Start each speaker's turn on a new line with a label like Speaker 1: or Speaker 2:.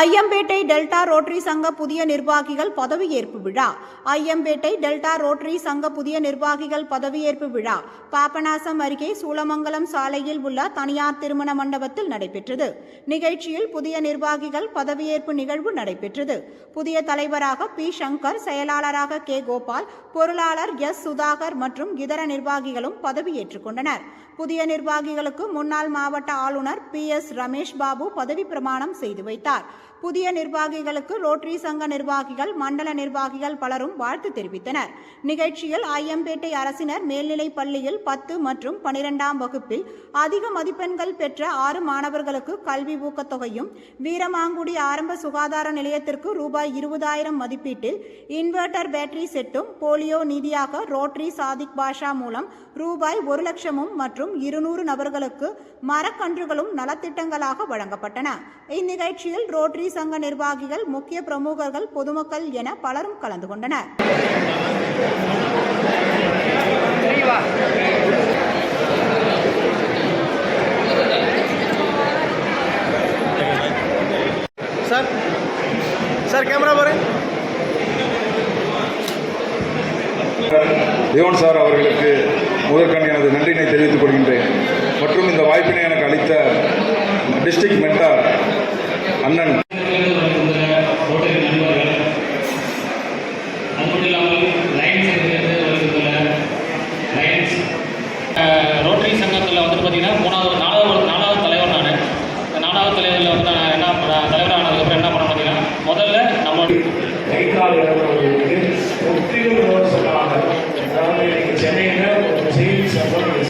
Speaker 1: Ayyampettai delta rotary சங்க புதிய நிர்வாகிகள் பதவியேற்பு விழா. ஐயம்பேட்டை டெல்டா ரோட்டரி சங்க புதிய நிர்வாகிகள் பதவியேற்பு விழா. பாபநாசம் அருகே சூளமங்கலம் சாலையில் உள்ள தனியார் திருமண மண்டபத்தில் நடைபெற்றது. நிகழ்ச்சியில் புதிய நிர்வாகிகள் பதவியேற்பு நிகழ்வு நடைபெற்றது. புதிய தலைவராக பி. சங்கர் செயலாளராக கே. கோபால் பொருளாளர் எஸ். சுதாகர் மற்றும் இதர நிர்வாகிகளும் பதவியேற்றுக் கொண்டனர். புதிய நிர்வாகிகளுக்கு முன்னாள் மாவட்ட ஆளுநர் பி. எஸ். ரமேஷ் பாபு பதவி பிரமாணம் செய்து வைத்தார். புதிய நிர்வாகிகளுக்கு ரோட்டரி சங்க நிர்வாகிகள் மண்டல நிர்வாகிகள் பலரும் வாழ்த்து தெரிவித்தனர். நிகழ்ச்சியில் ஐயம்பேட்டை அரசினர் மேல்நிலைப் பள்ளியில் பத்து மற்றும் பனிரெண்டாம் வகுப்பில் அதிக மதிப்பெண்கள் பெற்ற ஆறு மாணவர்களுக்கு கல்வி ஊக்கத்தொகையும் வீரமாங்குடி ஆரம்ப சுகாதார நிலையத்திற்கு ரூபாய் இருபதாயிரம் மதிப்பீட்டில் இன்வெர்டர் பேட்டரி செட்டும் போலியோ நிதியாக ரோட்டரி சாதிக் பாஷா மூலம் ரூபாய் ஒரு லட்சமும் மற்றும் இருநூறு நபர்களுக்கு மரக்கன்றுகளும் நலத்திட்டங்களாக வழங்கப்பட்டன. இந்நிகழ்ச்சியில் ரோட்டரி சங்க நிர்வாகிகள் முக்கிய பிரமுகர்கள் பொதுமக்கள் என பலரும் கலந்து கொண்டனர்.
Speaker 2: சார் சார் கேமரா பாருங்க.
Speaker 3: தேவன் சார் அவர்களுக்கு முதற்கண் எனது நன்றினை தெரிவித்துக் கொள்கின்றேன். மற்றும் இந்த வாய்ப்பினை எனக்கு அளித்த டிஸ்ட்ரிக்ட் மெட்டார் அண்ணன்
Speaker 4: ரோட்டரி சங்கத்தில் வந்துட்டு பார்த்தீங்கன்னா மூணாவது